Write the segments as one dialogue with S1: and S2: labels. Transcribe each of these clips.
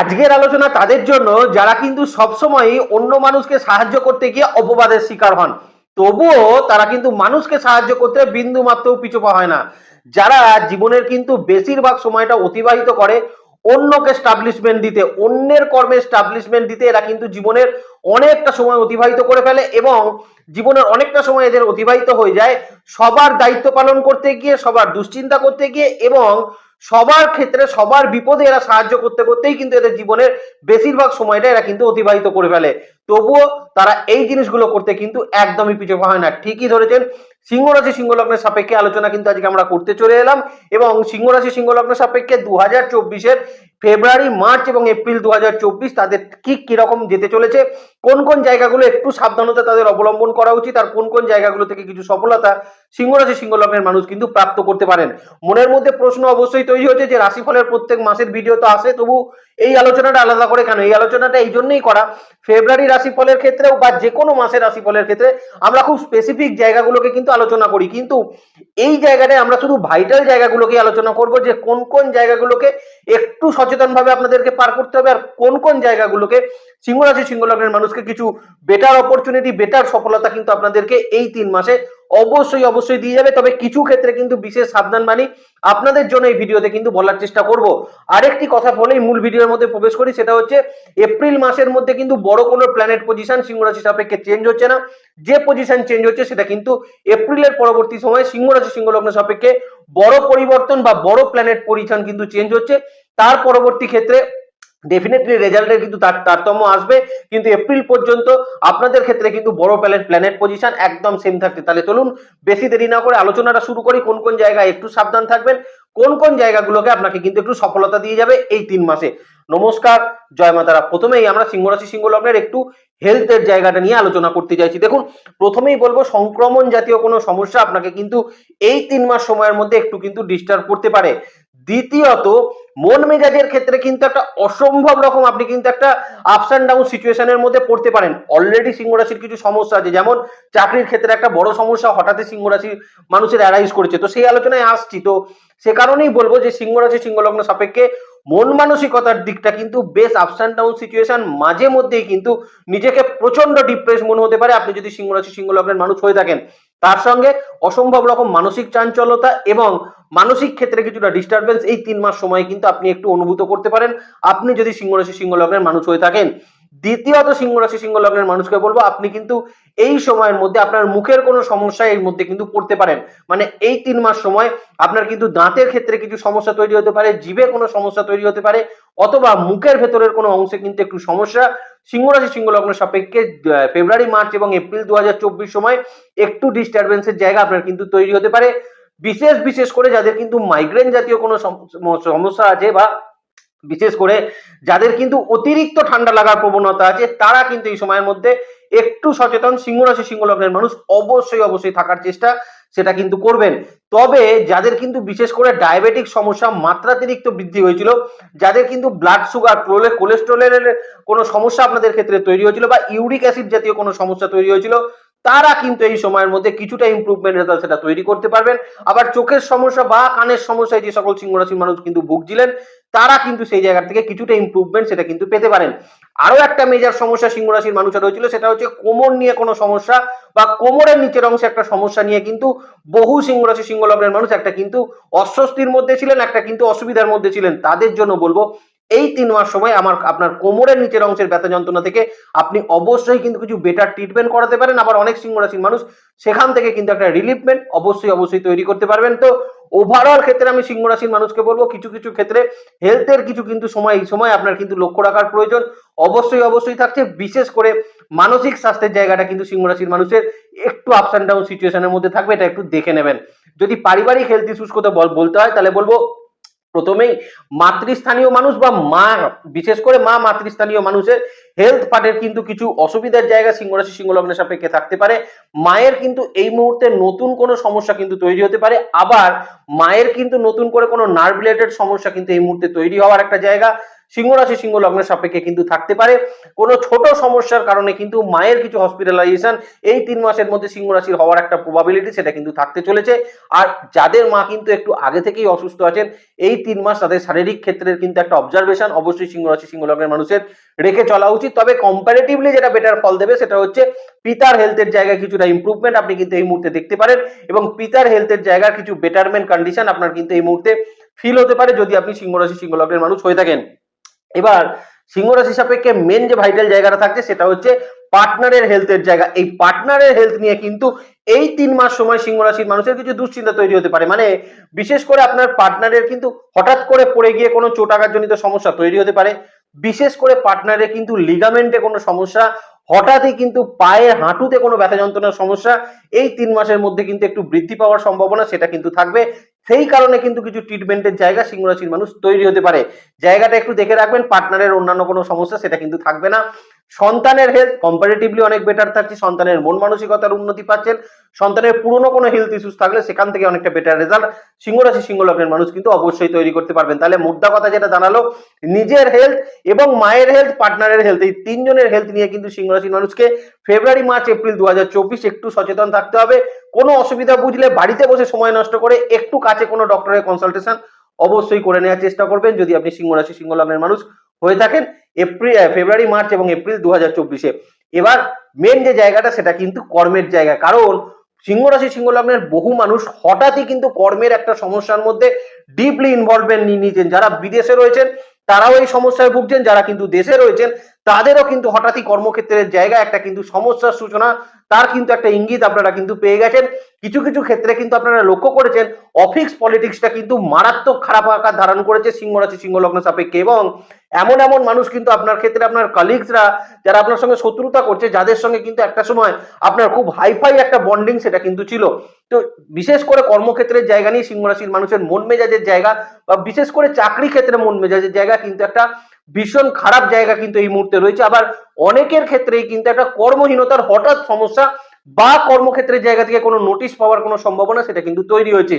S1: আজকের আলোচনা তাদের জন্য, যারা কিন্তু সবসময়ই অন্য মানুষকে সাহায্য করতে গিয়ে অপবাদের শিকার হন। তবুও তারা কিন্তু মানুষকে সাহায্য করতে বিন্দু মাত্রও পিছু পা হয় না। যারা জীবনের কিন্তু বেশিরভাগ সময়টা অতিবাহিত করে, অন্যকে স্টাবলিশমেন্ট দিতে, অন্যের কর্মে স্টাবলিশমেন্ট দিতে এরা কিন্তু জীবনের অনেকটা সময় অতিবাহিত করে ফেলে এবং জীবনের অনেকটা সময় এদের অতিবাহিত হয়ে যায়। সবার দায়িত্ব পালন করতে গিয়ে, সবার দুশ্চিন্তা করতে গিয়ে এবং সবার ক্ষেত্রে সবার বিপদে এরা সাহায্য করতে করতেই কিন্তু এদের জীবনের বেশিরভাগ সময়টা এরা কিন্তু অতিবাহিত করে ফেলে। তবুও তারা এই জিনিসগুলো করতে কিন্তু একদমই পিছু হয় না। ঠিকই ধরেছেন সিংহ রাশি সিংহ লগ্নের সাপেক্ষে আলোচনা কিন্তু আজকে আমরা করতে চলে এলাম এবং সিংহ রাশি সিংহ লগ্নের সাপেক্ষে দু হাজার চব্বিশের ফেব্রুয়ারি, মার্চ এবং এপ্রিল দু হাজার চব্বিশ তাদের ঠিক কীরকম যেতে চলেছে, কোন কোন জায়গাগুলো একটু সাবধানতা তাদের অবলম্বন করা উচিত আর কোন কোন জায়গাগুলো থেকে কিছু সফলতা সিংহ রাশি সিংহ লগ্নের মানুষ কিন্তু প্রাপ্ত করতে পারেন? মনের মধ্যে প্রশ্ন অবশ্যই তৈরি হচ্ছে যে রাশিফলের প্রত্যেক মাসের ভিডিও তো আসে, তবু এই আলোচনাটা আলাদা করে কেন? এই আলোচনাটা এই জন্যই করা। ফেব্রুয়ারি রাশিফলের ক্ষেত্রেও বা যে কোনো মাসের রাশিফলের ক্ষেত্রে আমরা খুব স্পেসিফিক জায়গাগুলোকে কিন্তু আলোচনা করি। কিন্তু এই জায়গাটায় আমরা শুধু ভাইটাল জায়গাগুলোকে আলোচনা করব যে কোন কোন জায়গাগুলোকে একটু সচেতনভাবে আপনাদেরকে পার করতে হবে আর কোন কোন জায়গাগুলোকে সিংহ রাশি সিংহ লগ্নের মানুষকে কিছু বেটার অপরচুনিটি বেটার সফলতা কিন্তু আপনাদেরকে এই তিন মাসে অবশ্যই অবশ্যই দিয়ে যাবে। তবে কিছু ক্ষেত্রে কিন্তু বিশেষ সাবধান বাণী আপনাদের জন্য এই ভিডিওতে কিন্তু বলার চেষ্টা করব। আরেকটি কথা বলেই মূল ভিডিওর মধ্যে প্রবেশ করি, সেটা হচ্ছে এপ্রিল মাসের মধ্যে কিন্তু বড় কোনো প্ল্যানেট পজিশন সিংহ রাশি সাপেক্ষে চেঞ্জ হচ্ছে না। যে পজিশন চেঞ্জ হচ্ছে, সেটা কিন্তু এপ্রিলের পরবর্তী সময়ে সিংহ রাশি সিংহ লগ্ন সাপেক্ষে বড় পরিবর্তন বা বড় প্ল্যানেট পজিশন কিন্তু চেঞ্জ হচ্ছে। তার পরবর্তী ক্ষেত্রে ডেফিনেটলি রেজাল্টের কিন্তু তার, তারতম্য আসবে। কিন্তু এপ্রিল পর্যন্ত আপনাদের ক্ষেত্রে কিন্তু বড় প্ল্যানেট প্ল্যানেট পজিশন একদম সেম থাকছে। তাহলে চলুন বেশি দেরি না করে আলোচনাটা শুরু করি, কোন কোন জায়গায় একটু সাবধান থাকবেন, কোন কোন জায়গাগুলোকে আপনাকে কিন্তু একটু সফলতা দিয়ে যাবে এই তিন মাসে। নমস্কার, জয় মাতারা। প্রথমেই আমরা সিংহ রাশি সিংহ লগ্নের একটু হেলথের জায়গাটা নিয়ে আলোচনা করতে চাইছি দেখুন, প্রথমেই বলব, সংক্রমণ জাতীয় কোনো সমস্যা আপনাকে কিন্তু এই তিন মাস সময়ের মধ্যে একটু কিন্তু ডিস্টার্ব করতে পারে। দ্বিতীয়ত, মন মেজাজের ক্ষেত্রে কিন্তু একটা অসম্ভব রকম আপনি কিন্তু একটা আপস অ্যান্ড ডাউন সিচুয়েশনের মধ্যে পড়তে পারেন। অলরেডি সিংহ রাশির কিছু সমস্যা আছে, যেমন চাকরির ক্ষেত্রে একটা বড় সমস্যা হঠাৎই সিংহ রাশির মানুষের অ্যারাইজ করেছে। তো সেই আলোচনায় আসছি। তো সে কারণেই বলব যে সিংহ রাশি, সিংহ লগ্ন সাপেক্ষে মন মানসিকতার দিকটা কিন্তু বেশ আপস অ্যান্ড ডাউন সিচুয়েশন মাঝে মধ্যেই কিন্তু নিজেকে প্রচণ্ড ডিপ্রেস মনে হতে পারে। আপনি যদি সিংহ রাশি, সিংহ লগ্নের মানুষ হয়ে থাকেন তার সঙ্গে অসম্ভব রকম মানসিক চাঞ্চলতা এবং মানসিক ক্ষেত্রে কিছুটা ডিস্টারবেন্স এই তিন মাস সময় কিন্তু আপনি একটু অনুভূত করতে পারেন। আপনি যদি সিংহরাশি সিংহ লগ্নের মানুষ হয়ে থাকেন দ্বিতীয়ত সিংহ রাশি, সিংহ লগ্নের মানুষকে বলব, আপনি কিন্তু এই সময়ের মধ্যে আপনার মুখের কোনো সমস্যা এর মধ্যে কিন্তু পড়তে পারেন। মানে এই তিন মাস সময় আপনার কিন্তু দাঁতের ক্ষেত্রে কিছু সমস্যা তৈরি হতে পারে, জিভে কোনো সমস্যা তৈরি হতে পারে, অথবা মুখের ভেতরের কোনো অংশে কিন্তু একটু সমস্যা। সিংহ রাশি, সিংহ লগ্ন সাপেক্ষে ফেব্রুয়ারি, মার্চ এবং এপ্রিল দু হাজার চব্বিশ সময় একটু ডিস্টারবেন্সের জায়গা আপনার কিন্তু তৈরি হতে পারে। বিশেষ বিশেষ করে যাদের কিন্তু মাইগ্রেন জাতীয় কোনো সম- সমস্যা আছে বা বিশেষ করে যাদের কিন্তু অতিরিক্ত ঠান্ডা লাগার প্রবণতা আছে, তারা কিন্তু এই সময়ের মধ্যে একটু সচেতন, সিংহ রাশি, সিংহ লগ্নের মানুষ অবশ্যই অবশ্যই থাকার চেষ্টা সেটা কিন্তু করবেন। তবে যাদের কিন্তু বিশেষ করে ডায়াবেটিক সমস্যা মাত্রাতিরিক্ত বৃদ্ধি হয়েছিল, যাদের কিন্তু ব্লাড সুগার কোলেস্ট্রলের কোনো সমস্যা আপনাদের ক্ষেত্রে তৈরি হয়েছিল বা ইউরিক অ্যাসিড জাতীয় কোনো সমস্যা তৈরি হয়েছিল, তারা কিন্তু এই সময়ের মধ্যে কিছুটা ইমপ্রুভমেন্ট রেজাল্ট সেটা তৈরি করতে পারবেন। আবার চোখের সমস্যা বা কানের সমস্যায় যে সকল সিংহ রাশির মানুষ কিন্তু ভুগছিলেন তারা কিন্তু সেই জায়গা থেকে কিছুটা ইমপ্রুভমেন্ট সেটা কিন্তু পেতে পারেন। আরও একটা মেজর সমস্যা সিংহ রাশির মানুষের হয়েছিল সেটা হচ্ছে কোমর নিয়ে কোনো সমস্যা বা কোমরের নিচের অংশে একটা সমস্যা নিয়ে কিন্তু বহু সিংহ রাশি, সিংহ লগ্নের মানুষ একটা কিন্তু অস্বস্তির মধ্যে ছিলেন, একটা কিন্তু অসুবিধার মধ্যে ছিলেন। তাদের জন্য বলব, এই তিন মাস সময় আমার, আপনার কোমরের নিচের অংশের ব্যথা যন্ত্রণা থেকে আপনি অবশ্যই কিন্তু কিছু বেটার ট্রিটমেন্ট করাতে পারেন। আবার অনেক সিংহ রাশির মানুষ সেখান থেকে কিন্তু একটা রিলিফমেন্ট অবশ্যই অবশ্যই তৈরি করতে পারবেন। তো ওভারঅল ক্ষেত্রে আমি সিংহ রাশির মানুষকে বলব, কিছু কিছু ক্ষেত্রে হেলথের কিছু কিন্তু সময়, এই সময় আপনার কিন্তু লক্ষ্য রাখার প্রয়োজন। অবশ্যই অবশ্যই থাকছে। বিশেষ করে মানসিক স্বাস্থ্যের জায়গাটা কিন্তু সিংহ রাশির মানুষের একটু আপস অ্যান্ড ডাউন সিচুয়েশনের মধ্যে থাকবে, এটা একটু দেখে নেবেন। যদি পারিবারিক হেলথ ইস্যুস কথা বল- বলতে হয়, তাহলে বলব প্রথমেই মাতৃস্থানীয় মানুষ বা মা, বিশেষ করে মা মাতৃস্থানীয় মানুষের হেলথ পার্টের কিন্তু কিছু অসুবিধার জায়গা সিংহরাশি, সিংহলগ্নের সাপেক্ষে থাকতে পারে। মায়ের কিন্তু এই মুহূর্তে নতুন কোনো সমস্যা কিন্তু তৈরি হতে পারে। আবার মায়ের কিন্তু নতুন করে কোনো নার্ভ রিলেটেড সমস্যা কিন্তু এই মুহূর্তে তৈরি হওয়ার একটা জায়গা। সিংহ রাশি, সিংহ লগ্নের সাপেক্ষে কিন্তু থাকতে পারে। কোনো ছোট সমস্যার কারণে কিন্তু মায়ের কিছু হসপিটালাইজেশন এই তিন মাসের মধ্যে সিংহ রাশির হওয়ার একটা প্রবাবিলিটি সেটা কিন্তু থাকতে চলেছে। আর যাদের মা কিন্তু একটু আগে থেকেই অসুস্থ আছেন, এই তিন মাস তাদের শারীরিক ক্ষেত্রের কিন্তু একটা অবজারভেশন অবশ্যই সিংহ রাশি, সিংহ লগ্নের মানুষের রেখে চলা উচিত। তবে কম্পারেটিভলি যেটা বেটার ফল দেবে সেটা হচ্ছে পিতার হেলথের জায়গায় কিছুটা ইমপ্রুভমেন্ট আপনি কিন্তু এই মুহূর্তে দেখতে পারেন এবং পিতার হেলথের জায়গার কিছু বেটারমেন্ট কন্ডিশন আপনার কিন্তু এই মুহূর্তে ফিল হতে পারে যদি আপনি সিংহ রাশি, সিংহ লগ্নের মানুষ হয়ে থাকেন। এবার সিংহ রাশি সাপেক্ষে মেন যে ভাইটাল জায়গাটা থাকছে সেটা হচ্ছে পার্টনারের হেলথের জায়গা। এই পার্টনারের হেলথ নিয়ে কিন্তু এই তিন মাস সময় সিংহ রাশির মানুষের কিছু দুশ্চিন্তা তৈরি হতে পারে। মানে বিশেষ করে আপনার পার্টনারের কিন্তু হঠাৎ করে পড়ে গিয়ে কোনো চোটাঘাতজনিত সমস্যা তৈরি হতে পারে। বিশেষ করে পার্টনারের কিন্তু লিগামেন্টে কোনো সমস্যা, হঠাৎই কিন্তু পায়ের হাঁটুতে কোনো ব্যথা যন্ত্রণার সমস্যা, এই তিন মাসের মধ্যে কিন্তু একটু বৃদ্ধি পাওয়ার সম্ভাবনা সেটা কিন্তু থাকবে। সেই কারণে কিন্তু কিছু ট্রিটমেন্টের জায়গা সিংহ রাশির মানুষ তৈরি হতে পারে। জায়গাটা একটু দেখে রাখবেন পার্টনারের অন্যান্য কোনো সমস্যা, সেটা কিন্তু থাকবে না। সন্তানের হেলথ কম্পারেটিভলি অনেক বেটার থাকছে, সন্তানের মন মানসিকতার উন্নতি পাচ্ছেন, সন্তানের পুরনো কোনো হেলথ ইস্যুস থাকলে সেখান থেকে অনেকটা বেটার রেজাল্ট সিংহ রাশি, সিংহ লগ্নের মানুষ কিন্তু অবশ্যই তৈরি করতে পারবেন। তাহলে মুদ্রা কথা যেটা জানালো, নিজের হেলথ এবং মায়ের হেলথ পার্টনারের হেলথ এই তিনজনের হেলথ নিয়ে কিন্তু সিংহ রাশির মানুষকে ফেব্রুয়ারি মার্চ এপ্রিল দু হাজার চব্বিশ একটু সচেতন থাকতে হবে। কোনো অসুবিধা বুঝলে বাড়িতে বসে সময় নষ্ট করে একটু কাছে কোনো ডক্টরের কনসালটেশন অবশ্যই করে নেওয়ার চেষ্টা করবেন। যদি আপনি সিংহ রাশি, সিংহ লগ্নের মানুষ হয়ে থাকেন এপ্রিল ফেব্রুয়ারি, মার্চ এবং এপ্রিল দু হাজার চব্বিশে। এবার মেন যে জায়গাটা, সেটা কিন্তু কর্মের জায়গা। কারণ সিংহ রাশি সিংহ লগ্নের বহু মানুষ হঠাৎই কিন্তু কর্মের একটা সমস্যার মধ্যে ডিপলি ইনভলভমেন্ট নিয়ে নিয়েছেন। যারা বিদেশে রয়েছেন, তারাও এই সমস্যায় ভুগছেন। যারা কিন্তু দেশে রয়েছেন, তাদেরও কিন্তু হঠাৎই কর্মক্ষেত্রের জায়গা, একটা কিন্তু সমস্যার সূচনা, তার কিন্তু একটা ইঙ্গিত আপনারা কিন্তু পেয়ে গেছেন। কিছু কিছু ক্ষেত্রে কিন্তু আপনারা লক্ষ্য করেছেন অফিস পলিটিক্সটা কিন্তু মারাত্মক খারাপ আকার ধারণ করেছে সিংহ রাশি সিংহ লগ্ন সাপেক্ষে এবং এমন এমন মানুষ কিন্তু আপনার ক্ষেত্রে আপনার কালিগসরা যারা আপনার সঙ্গে শত্রুতা করছে, যাদের সঙ্গে কিন্তু একটা সময় আপনার খুব হাইফাই একটা বন্ডিং সেটা কিন্তু ছিল। তো বিশেষ করে কর্মক্ষেত্রের জায়গা নিয়ে সিংহ রাশির মানুষের মন মেজাজের জায়গা বা বিশেষ করে চাকরি ক্ষেত্রে মন মেজাজের জায়গা কিন্তু একটা ভীষণ খারাপ জায়গা কিন্তু এই মুহূর্তে রয়েছে। আবার অনেকের ক্ষেত্রেই কিন্তু একটা কর্মহীনতার হঠাৎ সমস্যা বা কর্মক্ষেত্রের জায়গা থেকে কোনো নোটিশ পাওয়ার কোনো সম্ভাবনা সেটা কিন্তু তৈরি হয়েছে।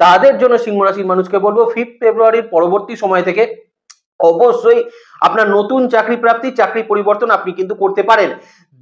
S1: তাদের জন্য সিংহ রাশির মানুষকে বলব ফিফথ ফেব্রুয়ারির পরবর্তী সময় থেকে অবশ্যই আপনার নতুন চাকরি প্রাপ্তি, চাকরি পরিবর্তন আপনি কিন্তু করতে পারেন।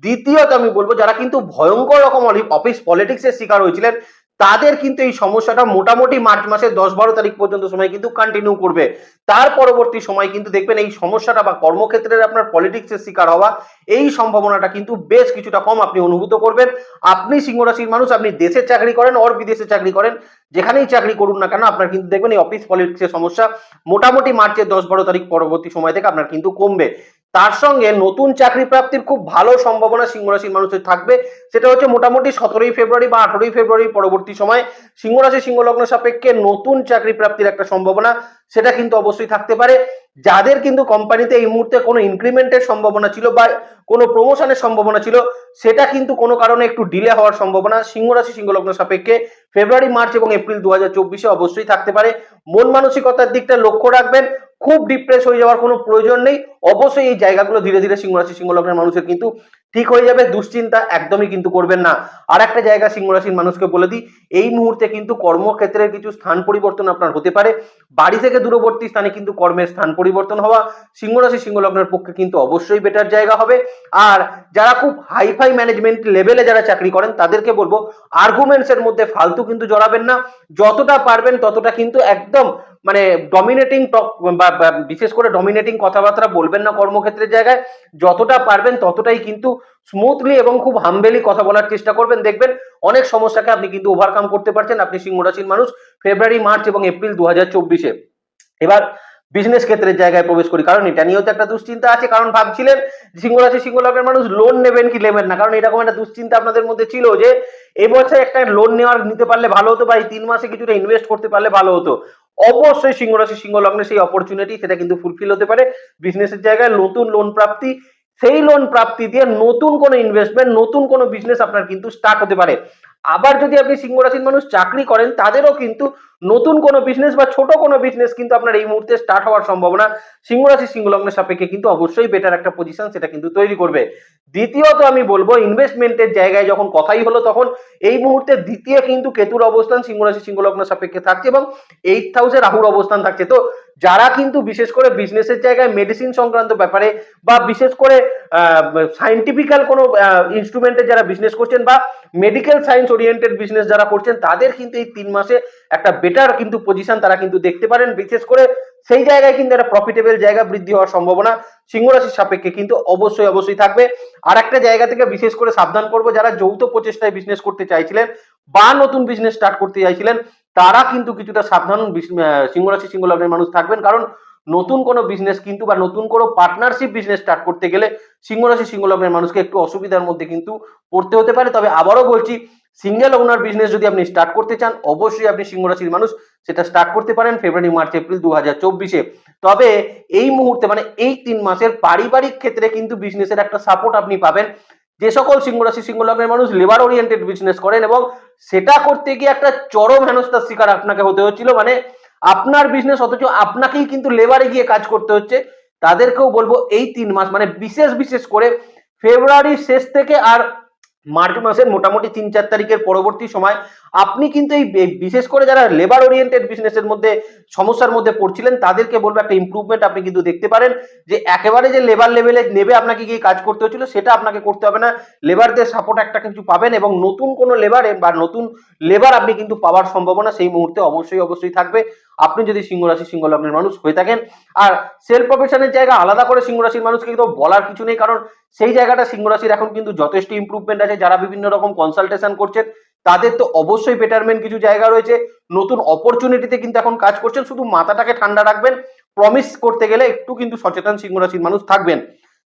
S1: দ্বিতীয়ত আমি বলব, যারা কিন্তু ভয়ঙ্কর রকম অফিস পলিটিক্সের শিকার হয়েছিলেন তাদের কিন্তু এই সমস্যাটা মোটামুটি মার্চ মাসের দশ বারো তারিখ পর্যন্ত সময় কিন্তু কন্টিনিউ করবে। তার পরবর্তী সময় কিন্তু দেখবেন এই সমস্যাটা বা কর্মক্ষেত্রের আপনার পলিটিক্সের শিকার হওয়া, এই সম্ভাবনাটা কিন্তু বেশ কিছুটা কম আপনি অনুভূত করবেন। আপনি সিংহ রাশির মানুষ, আপনি দেশের চাকরি করেন অর বিদেশে চাকরি করেন, যেখানেই চাকরি করুন না কেন আপনার কিন্তু দেখবেন এই অফিস পলিটিক্সের সমস্যা মোটামুটি মার্চের দশ বারো তারিখ পরবর্তী সময় থেকে আপনার কিন্তু কমবে। তার সঙ্গে নতুন চাকরি প্রাপ্তির খুব ভালো সম্ভাবনা সিংহ রাশির মানুষের থাকবে। সেটা হচ্ছে মোটামুটি সতেরোই ফেব্রুয়ারি বা আঠারোই ফেব্রুয়ারি পরবর্তী সময় সিংহ রাশি সিংহ লগ্ন সাপেক্ষে নতুন চাকরি প্রাপ্তির একটা সম্ভাবনা, সেটা কিন্তু অবশ্যই থাকতে পারে। যাদের কিন্তু কোম্পানিতে এই মুহূর্তে কোনো ইনক্রিমেন্টের সম্ভাবনা ছিল বা কোনো প্রমোশনের সম্ভাবনা ছিল, সেটা কিন্তু কোনো কারণে একটু ডিলে হওয়ার সম্ভাবনা সিংহ রাশি সিংহ লগ্ন সাপেক্ষে ফেব্রুয়ারি, মার্চ এবং এপ্রিল দু হাজার অবশ্যই থাকতে পারে। মন মানসিকতার দিকটা লক্ষ্য রাখবেন। খুব ডিপ্রেস হয়ে যাওয়ার কোনো প্রয়োজন নেই। অবশ্যই এই জায়গাগুলো ধীরে ধীরে সিংহ রাশি সিংহ লগ্নের মানুষের কিন্তু ঠিক হয়ে যাবে। দুশ্চিন্তা একদমই কিন্তু করবেন না। আর একটা জায়গা সিংহ রাশির মানুষকে বলে দিই, এই মুহূর্তে কিন্তু কর্মক্ষেত্রের কিছু স্থান পরিবর্তন আপনার হতে পারে। বাড়ি থেকে দূরবর্তী স্থানে কিন্তু কর্মের স্থান পরিবর্তন হওয়া সিংহ রাশি সিংহ লগ্নের পক্ষে কিন্তু অবশ্যই বেটার জায়গা হবে। আর যারা খুব হাইফাই ম্যানেজমেন্ট লেভেলে যারা চাকরি করেন, তাদেরকে বলব আর্গুমেন্টস এর মধ্যে ফালতু কিন্তু জড়াবেন না। যতটা পারবেন ততটা কিন্তু একদম মানে ডমিনেটিং টক বা বিশেষ করে ডমিনেটিং কথাবার্তা বলবেন না কর্মক্ষেত্রের জায়গায়, যতটা পারবেন ততটাই কিন্তু স্মুথলি এবং খুব হাম্বেলি কথা বলার চেষ্টা করবেন। দেখবেন অনেক সমস্যাকে আপনি কিন্তু ওভারকাম করতে পারছেন। আপনি সিংহ রাশির মানুষ ফেব্রুয়ারি মার্চ এবং এপ্রিল দু হাজার চব্বিশে। এবার বিজনেস ক্ষেত্রের জায়গায় প্রবেশ করি। কারণ এটা নিয়েও তো একটা দুশ্চিন্তা আছে। কারণ ভাবছিলেন সিংহ রাশি, সিংহ লগ্নের মানুষ লোন নেবেন কি নেবেন না? কারণ এরকম একটা দুশ্চিন্তা আপনাদের মধ্যে ছিল যে এই বছর একটা লোন নেওয়ার নিতে পারলে ভালো হতো বা এই তিন মাসে কিছুটা ইনভেস্ট করতে পারলে ভালো হতো। অবশ্যই সিংহ রাশি সিংহ লগ্নে সেই অপরচুনিটি সেটা কিন্তু ফুলফিল হতে পারে। বিজনেসের জায়গায় নতুন লোন প্রাপ্তি সেই লোন প্রাপ্তি দিয়ে নতুন কোনো ইনভেস্টমেন্ট নতুন কোনো বিজনেস আপনার কিন্তু স্টার্ট হতে পারে। আবার যদি আপনি সিংহ রাশির মানুষ চাকরি করেন, তাদেরও কিন্তু নতুন কোনো বিজনেস বা ছোট কোনো বিজনেস কিন্তু আপনার এই মুহূর্তে স্টার্ট হওয়ার সম্ভাবনা সিংহ রাশি, সিংহ লগ্নের সাপেক্ষে কিন্তু অবশ্যই বেটার একটা পজিশন সেটা কিন্তু তৈরি করবে। দ্বিতীয়ত আমি বলব ইনভেস্টমেন্টের জায়গায় যখন কথাই হলো তখন এই মুহূর্তে দ্বিতীয় কিন্তু কেতুর অবস্থান সিংহ রাশি সাপেক্ষে থাকছে এবং এইট হাউসে রাহুর অবস্থান থাকছে। তো যারা কিন্তু বিশেষ করে বিজনেসের জায়গায় মেডিসিন সংক্রান্ত ব্যাপারে বা বিশেষ করে সাইন্টিফিক্যাল কোনো ইনস্ট্রুমেন্টের যারা বিজনেস করছেন বা মেডিকেল সায়েন্স ওরিয়েন্টেড বিজনেস যারা করছেন, তাদের কিন্তু এই তিন মাসে একটা বেটার কিন্তু পজিশন তারা কিন্তু দেখতে পারেন। বিশেষ করে সেই জায়গায় কিন্তু একটা প্রফিটেবল জায়গা বৃদ্ধি হওয়ার সম্ভাবনা সিংহ রাশির সাপেক্ষে কিন্তু অবশ্যই অবশ্যই থাকবে। আর একটা জায়গা থেকে বিশেষ করে সাবধান করব, যারা যৌথ প্রচেষ্টায় বিজনেস করতে চাইছিলেন বা নতুন বিজনেস স্টার্ট করতে চাইছিলেন তারা কিন্তু কিছুটা সাবধান বিস- আহ, সিংহ লগ্নের মানুষ থাকবেন। কারণ নতুন কোনো বিজনেস কিন্তু বা নতুন কোনো পার্টনারশিপ বিজনেস স্টার্ট করতে গেলে সিংহ রাশি সিংহ লগ্নের মানুষকে একটু অসুবিধার মধ্যে কিন্তু পড়তে হতে পারে। তবে আবারও বলছি সিঙ্গেল ওনার বিজনেস যদি আপনি স্টার্ট করতে চান অবশ্যই আপনি সিংহরাশির মানুষ সেটা স্টার্ট করতে পারেন ফেব্রুয়ারি মার্চ এপ্রিল দু তবে এই মুহূর্তে মানে এই তিন মাসের পারিবারিক ক্ষেত্রে কিন্তু বিজনেসের একটা সাপোর্ট আপনি পাবেন। যে সকল সিংহ রাশি, সিংহ লগ্নের মানুষ লেবার ওরিয়েন্টেড বিজনেস করেন এবং সেটা করতে গিয়ে একটা চরম হেনস্থার শিকার আপনাকে হতে হচ্ছিল। মানে আপনার বিজনেস অথচ আপনাকেই কিন্তু লেবারে গিয়ে কাজ করতে হচ্ছে। তাদেরকেও বলব এই তিন মাস মানে বিশেষ বিশেষ করে ফেব্রুয়ারির শেষ থেকে আর মার্চ মাসের মোটামুটি তিন, চার তারিখের পরবর্তী সময় আপনি কিন্তু এই বিশেষ করে যারা লেবার ওরিয়েন্টেড বিজনেসের মধ্যে, সমস্যার মধ্যে পড়ছিলেন, তাদেরকে বলব একটা ইমপ্রুভমেন্ট আপনি কিন্তু দেখতে পারেন, যে একেবারে যে লেবার লেভেলে নেবে আপনাকে গিয়ে কাজ করতে হচ্ছিল সেটা আপনাকে করতে হবে না। লেবারদের সাপোর্ট একটা কিছু পাবেন এবং নতুন কোনো লেবার বা নতুন লেবার আপনি কিন্তু পাওয়ার সম্ভাবনা সেই মুহূর্তে অবশ্যই অবশ্যই থাকবে। আপনি যদি সিংহ রাশি, সিংহ লগ্নের মানুষ হয়ে থাকেন, আর সেলফ প্রফেশনের জায়গা আলাদা করে সিংহ রাশির মানুষকে কিন্তু বলার কিছু নেই, কারণ সেই জায়গাটা সিংহ রাশির এখন কিন্তু যথেষ্ট ইমপ্রুভমেন্ট আছে। যারা বিভিন্ন রকম কনসালটেশন করছেন তাদের তো অবশ্যই বেটারমেন্ট কিছু জায়গা রয়েছে। নতুন অপরচুনিটিতে কিন্তু এখন কাজ করছেন। শুধু মাথাটাকে ঠান্ডা রাখবেন। প্রমিস করতে গেলে একটু কিন্তু সচেতন সিংহ রাশির মানুষ থাকবেন।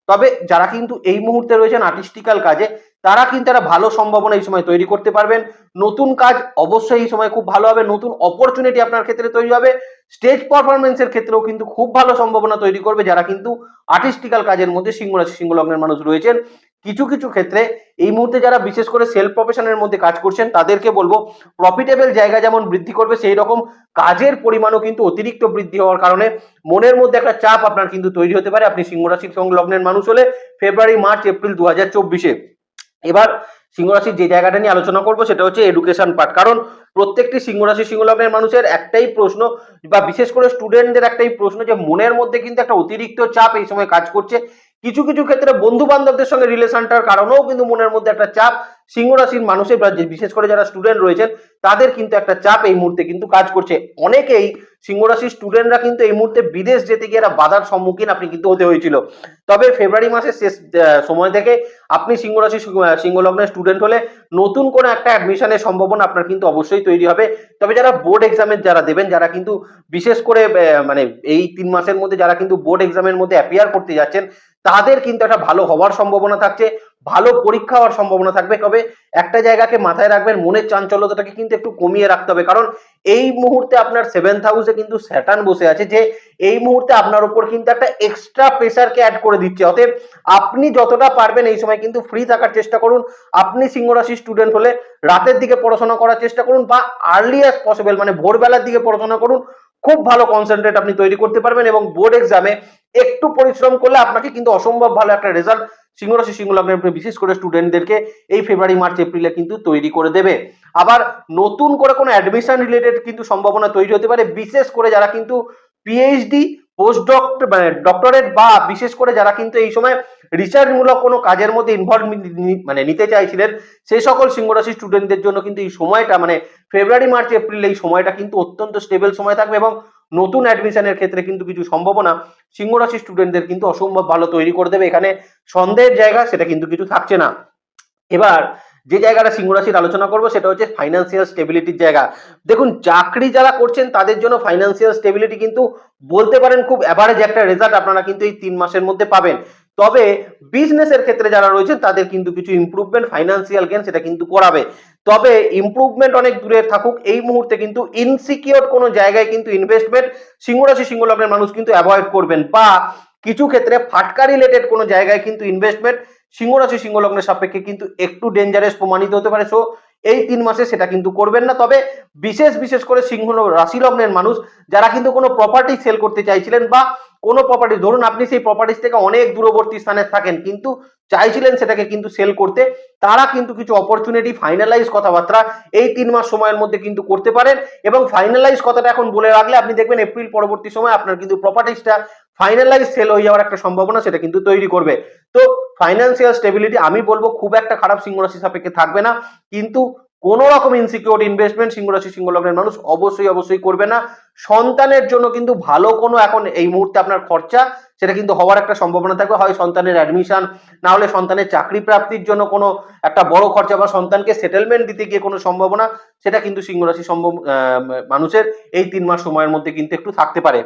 S1: তবে যারা কিন্তু এই মুহূর্তে রয়েছেন আর্টিস্টিক্যাল কাজে, তারা কিন্তু একটা ভালো সম্ভাবনা এই সময় তৈরি করতে পারবেন। নতুন কাজ অবশ্যই এই সময় খুব ভালো হবে। নতুন অপরচুনিটি আপনার ক্ষেত্রে তৈরি হবে। স্টেজ পারফরমেন্সের ক্ষেত্রেও কিন্তু খুব ভালো সম্ভাবনা তৈরি করবে। যারা কিন্তু আর্টিস্টিক্যাল কাজের মধ্যে সিংহ রাশি সিংহ লগ্নের মানুষ রয়েছেন। কিছু কিছু ক্ষেত্রে এই মুহূর্তে যারা বিশেষ করে সেলফ প্রফেশনের মধ্যে কাজ করছেন, তাদেরকে বলব প্রফিটেবল জায়গা যেমন বৃদ্ধি করবে সেই রকম কাজের পরিমাণও কিন্তু অতিরিক্ত বৃদ্ধি হওয়ার কারণে মনের মধ্যে একটা চাপ আপনার কিন্তু তৈরি হতে পারে। আপনি সিংহ রাশির সঙ্গে লগ্নের মানুষ হলে ফেব্রুয়ারি মার্চ এপ্রিল দু হাজার চব্বিশে। এবার সিংহ রাশির যে জায়গাটা নিয়ে আলোচনা করব, সেটা হচ্ছে এডুকেশন পার্ট কারণ প্রত্যেকটি সিংহ রাশি সিংহ লগ্নের মানুষের একটাই প্রশ্ন বা বিশেষ করে স্টুডেন্টদের একটাই প্রশ্ন যে মনের মধ্যে কিন্তু একটা অতিরিক্ত চাপ এই সময় কাজ করছে। কিছু কিছু ক্ষেত্রে বন্ধু বান্ধবদের সঙ্গে রিলেশনটার কারণেও কিন্তু মনের মধ্যে একটা চাপ। সিংহ রাশির মানুষের বিশেষ করে যারা স্টুডেন্ট রয়েছেন তাদের কিন্তু একটা চাপ এই মুহূর্তে কিন্তু কাজ করছে। অনেকেই সিংহ রাশির স্টুডেন্টরা কিন্তু এই মুহূর্তে বিদেশ যেতে গিয়ে একটা বাধার সম্মুখীন আপনি কিন্তু হতে হয়েছিল। তবে ফেব্রুয়ারি মাসের শেষ সময় থেকে আপনি সিংহ রাশি সিংহ লগ্নের স্টুডেন্ট হলে নতুন কোনো একটা অ্যাডমিশনের সম্ভাবনা আপনার কিন্তু অবশ্যই তৈরি হবে। তবে যারা বোর্ড এক্সামের যারা দেবেন, যারা কিন্তু বিশেষ করে মানে এই তিন মাসের মধ্যে যারা কিন্তু বোর্ড এক্সামের মধ্যে অ্যাপিয়ার করতে যাচ্ছেন, তাদের কিন্তু একটা ভালো হওয়ার সম্ভাবনা থাকছে। ভালো পরীক্ষা হওয়ার সম্ভাবনা থাকবে। তবে একটা জায়গাকে মাথায় রাখবেন, মনের চাঞ্চল্যতাটাকে কিন্তু একটু কমিয়ে রাখতে হবে। কারণ এই মুহূর্তে আপনার সেভেন্থ হাউসে কিন্তু স্যাটার্ন বসে আছে, যে এই মুহূর্তে আপনার উপর কিন্তু একটা এক্সট্রা প্রেসারকে অ্যাড করে দিচ্ছে। অতএব আপনি যতটা পারবেন এই সময় কিন্তু ফ্রি থাকার চেষ্টা করুন। আপনি সিংহরাশি স্টুডেন্ট হলে রাতের দিকে পড়াশোনা করার চেষ্টা করুন বা আর্লি অ্যাজ পসিবল মানে ভোরবেলার দিকে পড়াশোনা করুন। খুব ভালো কনসেন্ট্রেট আপনি তৈরি করতে পারবেন এবং বোর্ড এক্সামে একটু পরিশ্রম করলে আপনাকে কিন্তু অসম্ভব ভালো একটা রেজাল্ট সিংহ রাশি সিংহ বিশেষ করে স্টুডেন্টদেরকে এই ফেব্রুয়ারি মার্চ এপ্রিলে কিন্তু তৈরি করে দেবে। আবার নতুন করে কোনো অ্যাডমিশন রিলেটেড কিন্তু সম্ভাবনা তৈরি হতে পারে, বিশেষ করে যারা কিন্তু পিএইচডি পোস্ট ডক্টর মানে ডক্টরেট বা বিশেষ করে যারা কিন্তু এই সময় রিসার্চ মূলক কোনো কাজের মধ্যে ইনভলভ মানে নিতে চাইছিলেন, সেই সকল সিংহ রাশি স্টুডেন্টদের জন্য কিন্তু এই সময়টা মানে ফেব্রুয়ারি মার্চ এপ্রিল এই সময়টা কিন্তু অত্যন্ত স্টেবল সময় থাকবে এবং নতুন অ্যাডমিশনের ক্ষেত্রে কিন্তু কিছু সম্ভাবনা সিংহ রাশি স্টুডেন্টদের কিন্তু অসম্ভব ভালো তৈরি করে দেবে। এখানে সন্দেহের জায়গা, সেটা কিন্তু কিছু থাকছে না। এবার যে জায়গাটা সিংহ রাশির আলোচনা করব, সেটা হচ্ছে ফাইন্যান্সিয়াল স্টেবিলিটির জায়গা। দেখুন, চাকরি যারা করছেন, তাদের জন্য ফাইন্যান্সিয়াল স্টেবিলিটি কিন্তু বলতে পারেন খুব অ্যাভারেজ একটা রেজাল্ট আপনারা কিন্তু এই তিন মাসের মধ্যে পাবেন। তবে বিজনেসের ক্ষেত্রে যারা রয়েছেন তাদের কিন্তু কিছু ইমপ্রুভমেন্ট ফাইন্যান্সিয়াল গেন সেটা কিন্তু করাবে। তবে ইমপ্রুভমেন্ট অনেক দূরে থাকুক, এই মুহূর্তে কিন্তু ইনসিকিওর কোনো জায়গায় কিন্তু ইনভেস্টমেন্ট সিংহরাশি সিংহলগ্নের মানুষ কিন্তু অ্যাভয়েড করবেন বা কিছু ক্ষেত্রে ফাটকা রিলেটেড কোনো জায়গায় কিন্তু ইনভেস্টমেন্ট সিংহরাশি সিংহলগ্নের সাপেক্ষে কিন্তু একটু ডেঞ্জারাস প্রমাণিত হতে পারে। সো এই তিন মাসে সেটা কিন্তু করবেন না। তবে বিশেষ বিশেষ করে সিংহ রাশি লগ্নের মানুষ, যারা কিন্তু কোনো প্রপার্টি সেল করতে চাইছিলেন বা কোনো প্রপার্টি ধরুন আপনি সেই প্রপার্টিস থেকে অনেক দূরবর্তী স্থানে থাকেন, কিন্তু চাইছিলেন সেটাকে কিন্তু সেল করতে, তারা কিন্তু কিছু অপরচুনিটি ফাইনালাইজ কথাবার্তা এই তিন মাস সময়ের মধ্যে কিন্তু করতে পারেন এবং ফাইনালাইজ কথাটা এখন বলে রাখলে আপনি দেখবেন এপ্রিল পরবর্তী সময় আপনার কিন্তু প্রপার্টিসটা ফাইনালাইজ সেল হয়ে যাওয়ার একটা সম্ভাবনা সেটা কিন্তু তৈরি করবে। তো ফাইন্যান্সিয়াল স্টেবিলিটি আমি বলব খুব একটা খারাপ সিংহ রাশি সাপেক্ষে থাকবে না, কিন্তু কোন রকম ইনসিকিউর ইনভেস্টমেন্ট সিংহ রাশি সিংহ লগ্নের মানুষ অবশ্যই অবশ্যই করবে না। সন্তানের জন্য কিন্তু ভালো কোনো এখন এই মুহূর্তে আপনার খরচা, সেটা কিন্তু হওয়ার একটা সম্ভাবনা থাকবে। হয় সন্তানের অ্যাডমিশন না হলে সন্তানের চাকরি প্রাপ্তির জন্য কোনো একটা বড় খরচা বা সন্তানকে সেটেলমেন্ট দিতে গিয়ে কোনো সম্ভাবনা, সেটা কিন্তু সিংহ রাশি সম্ভব মানুষের এই তিন মাস সময়ের মধ্যে কিন্তু একটু থাকতে পারে।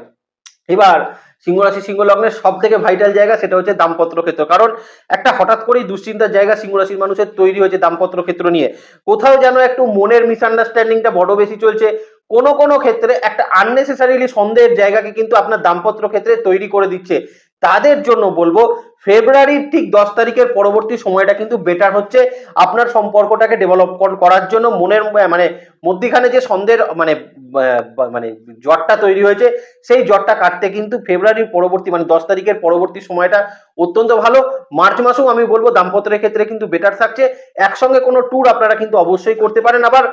S1: এবার সিংহ রাশি সিংহ লগ্নের সব থেকে ভাইটাল জায়গা সেটা হচ্ছে দাম্পত্র ক্ষেত্র। কারণ একটা হঠাৎ করেই দুশ্চিন্তার জায়গা সিংহ রাশির মানুষের তৈরি হয়েছে দাম্পত্র ক্ষেত্র নিয়ে। কোথাও যেন একটু মনের মিসআন্ডারস্ট্যান্ডিংটা বড় বেশি চলছে কোন কোনো ক্ষেত্রে একটা আননেসেসারিলি সন্দেহের জায়গাকে কিন্তু আপনার দাম্পত্য ক্ষেত্রে তৈরি করে দিচ্ছে। তাদের জন্য বলব ফেব্রুয়ারির ঠিক দশ তারিখের পরবর্তী সময়টা কিন্তু বেটার হচ্ছে। আপনার সম্পর্কটাকে ডেভেলপ করার জন্য মনের মানে মধ্যিখানে যে সন্দেহের মানে মানে জ্বরটা তৈরি হয়েছে, সেই জ্বরটা কাটতে কিন্তু ফেব্রুয়ারির পরবর্তী মানে দশ তারিখের পরবর্তী সময়টা অত্যন্ত ভালো। মার্চ মাসেও আমি বলব দাম্পত্যের ক্ষেত্রে কিন্তু বেটার থাকছে। একসঙ্গে কোনো ট্যুর আপনারা কিন্তু অবশ্যই করতে পারেন। আবার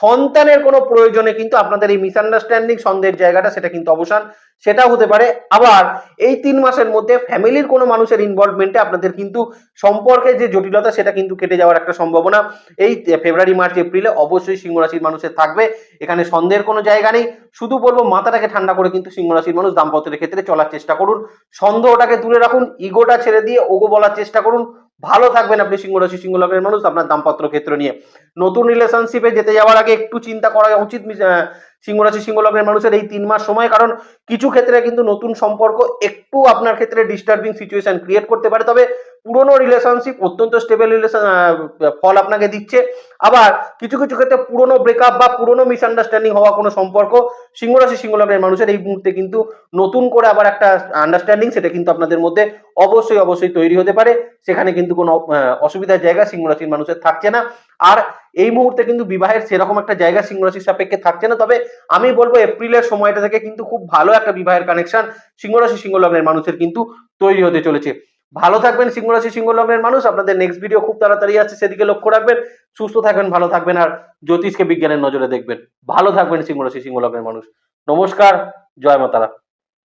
S1: সন্তানের কোনো প্রয়োজনে কিন্তু আপনাদের এই মিসআন্ডারস্ট্যান্ডিং সন্দেহের জায়গাটা সেটা কিন্তু অবসান সেটা হতে পারে। আবার এই তিন মাসের মধ্যে ফ্যামিলির কোনো মানুষের ইনভলভমেন্টে আপনাদের কিন্তু সম্পর্কে যে জটিলতা, সেটা কিন্তু কেটে যাওয়ার একটা সম্ভাবনা। এই ফেব্রুয়ারি মার্চ এপ্রিলে অবশ্যই সিংহ রাশির মানুষের থাকবে। এখানে সন্দেহের কোনো জায়গা নেই। শুধু বলব, মাথাটাকে ঠান্ডা করে কিন্তু সিংহ রাশির মানুষ দাম্পত্যের ক্ষেত্রে চলার চেষ্টা করুন। সন্দেহটাকে দূরে রাখুন, ইগোটা ছেড়ে দিয়ে ওগো বলার চেষ্টা করুন। ভালো থাকবেন আপনি সিংহ রাশি সিংহ লগ্নের মানুষ আপনার দাম্পত্য ক্ষেত্র নিয়ে। নতুন রিলেশনশিপে যেতে যাওয়ার আগে একটু চিন্তা করা উচিত মিস- আহ, সিংহ রাশি সিংহ লগ্নের মানুষের এই তিন মাস সময় কারণ কিছু ক্ষেত্রে কিন্তু নতুন সম্পর্ক একটু আপনার ক্ষেত্রে ডিস্টার্বিং সিচুয়েশন ক্রিয়েট করতে পারে। তবে পুরনো রিলেশনশিপ অত্যন্ত স্টেবল রিলেশন ফল আপনাকে দিচ্ছে। আবার কিছু কিছু ক্ষেত্রে পুরনো ব্রেকআপ বা পুরনো মিসআন্ডারস্ট্যান্ডিং হওয়া কোনো সম্পর্ক সিংহ রাশি সিংহ লগ্নের মানুষের এই মুহূর্তে কিন্তু নতুন করে আবার একটা আন্ডারস্ট্যান্ডিং সেটা কিন্তু আপনাদের মধ্যে অবশ্যই অবশ্যই তৈরি হতে পারে। সেখানে কিন্তু কোনো অসুবিধার জায়গা সিংহ রাশির মানুষের থাকছে না। আর এই মুহূর্তে কিন্তু বিবাহের সেরকম একটা জায়গা সিংহ রাশির সাপেক্ষে থাকছে না, তবে আমি বলব এপ্রিলের সময়টা থেকে কিন্তু খুব ভালো একটা বিবাহের কানেকশন সিংহ রাশি সিংহ লগ্নের মানুষের কিন্তু তৈরি হতে চলেছে। ভালো থাকবেন সিংহ রাশি সিংহ লগ্নের মানুষ, আপনাদের নেক্সট ভিডিও খুব তাড়াতাড়ি আসছে, সেদিকে লক্ষ্য রাখবেন, সুস্থ থাকবেন, ভালো থাকবেন, আর জ্যোতিষকে বিজ্ঞানের নজরে দেখবেন। ভালো থাকবেন সিংহ রাশি সিংহ লগ্নের মানুষ। নমস্কার, জয় মাতারা।